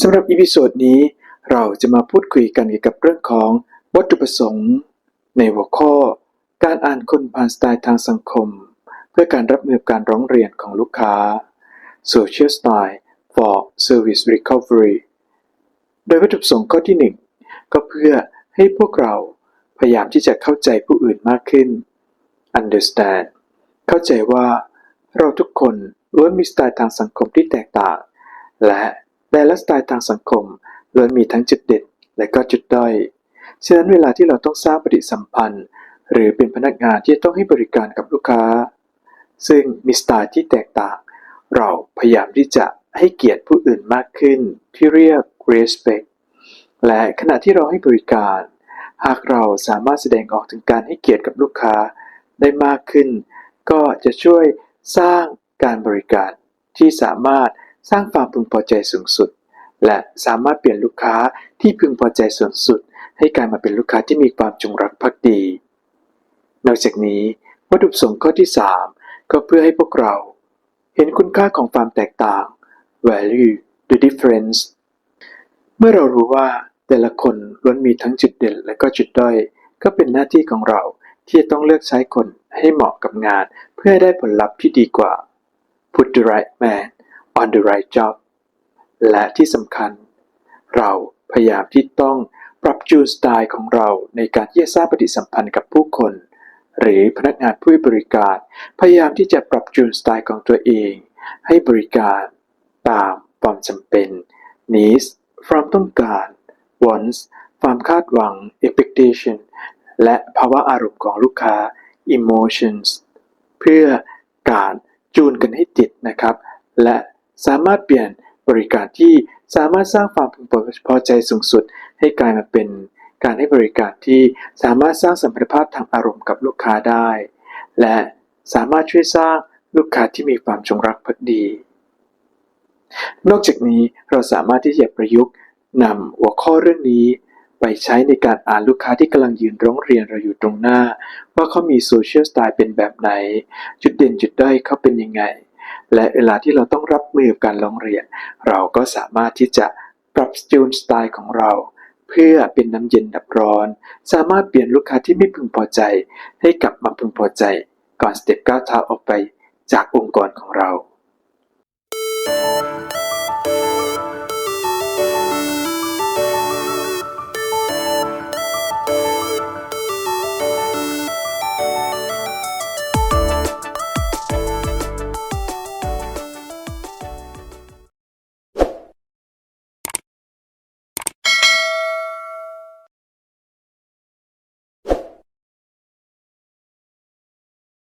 สำหรับอีพิโซดนี้เราจะมาพูดคุยกันเกี่ยวกับเรื่องของวัตถุประสงค์ ในหัวข้อ การอ่านคนผ่านสไตล์ทางสังคม เพื่อการรับมือกับการร้องเรียนของลูกค้า Social Style for Service Recovery โดยวัตถุประสงค์ข้อที่ 1 ก็เพื่อให้พวกเราพยายามที่จะเข้าใจผู้อื่นมากขึ้น understand เข้าใจว่าเราทุกคนล้วนมีสไตล์ทางสังคมที่แตกต่าง และ แต่ละสไตล์ทางสังคมล้วนมีทั้งจุดเด่นและก็จุดด้อย ฉะนั้นเวลาที่เราต้องสร้างปฏิสัมพันธ์ หรือเป็นพนักงานที่ต้องให้บริการกับลูกค้า ซึ่งมีสไตล์ที่แตกต่าง เราพยายามที่จะให้เกียรติผู้อื่นมากขึ้น ที่เรียก respect และขณะที่เราให้บริการ หากเราสามารถแสดงออกถึงการให้เกียรติกับลูกค้าได้มากขึ้น ก็จะช่วยสร้างการบริการที่สามารถ สร้างความพึงพอใจสูงสุด และสามารถเปลี่ยนลูกค้าที่พึงพอใจสูงสุด ให้กลายมาเป็นลูกค้าที่มีความจงรักภักดี นอกจากนี้วัตถุประสงค์ข้อที่ 3 ก็เพื่อให้พวกเรา เห็นคุณค่าของความแตกต่าง value the difference เมื่อเรารู้ว่าแต่ละคนล้วนมีทั้งจุดเด่นและก็จุดด้อย ก็เป็นหน้าที่ของเราที่จะต้องเลือกใช้คนให้เหมาะกับงาน เพื่อให้ได้ผลลัพธ์ที่ดีกว่า put the right man on the right job และที่สำคัญ เราพยายามที่ต้องปรับจูนสไตล์ของเราในการที่จะสร้างปฏิสัมพันธ์กับผู้คน หรือพนักงานผู้บริการ พยายามที่จะปรับจูนสไตล์ของตัวเอง ให้บริการตามความจำเป็น needs ความต้องการ wants ความคาดหวัง expectation และภาวะอารมณ์ของลูกค้า emotions เพื่อการจูนกันให้ติดนะครับ และ สามารถเปลี่ยนบริการที่สามารถสร้างความพึงพอใจสูงสุด ให้กลายมาเป็นการให้บริการที่สามารถสร้างสัมพันธภาพทางอารมณ์กับลูกค้าได้ และสามารถช่วยสร้างลูกค้าที่มีความจงรักภักดี นอกจากนี้เราสามารถที่จะประยุกต์นำหัวข้อเรื่องนี้ ไปใช้ในการอ่านลูกค้าที่กำลังยืนร้องเรียนเราอยู่ตรงหน้า ว่าเขามีโซเชียลสไตล์เป็นแบบไหน จุดเด่นจุดด้อยเขาเป็นยังไง และเวลาที่เราต้องรับมือกับการร้องเรียน เราก็สามารถที่จะปรับจูนสไตล์ของเรา เพื่อเป็นน้ำเย็นดับร้อน สามารถเปลี่ยนลูกค้าที่ไม่พึงพอใจ ให้กลับมาพึงพอใจ ก่อนสเต็ปก้าวเท้าออกไปจากองค์กรของเรา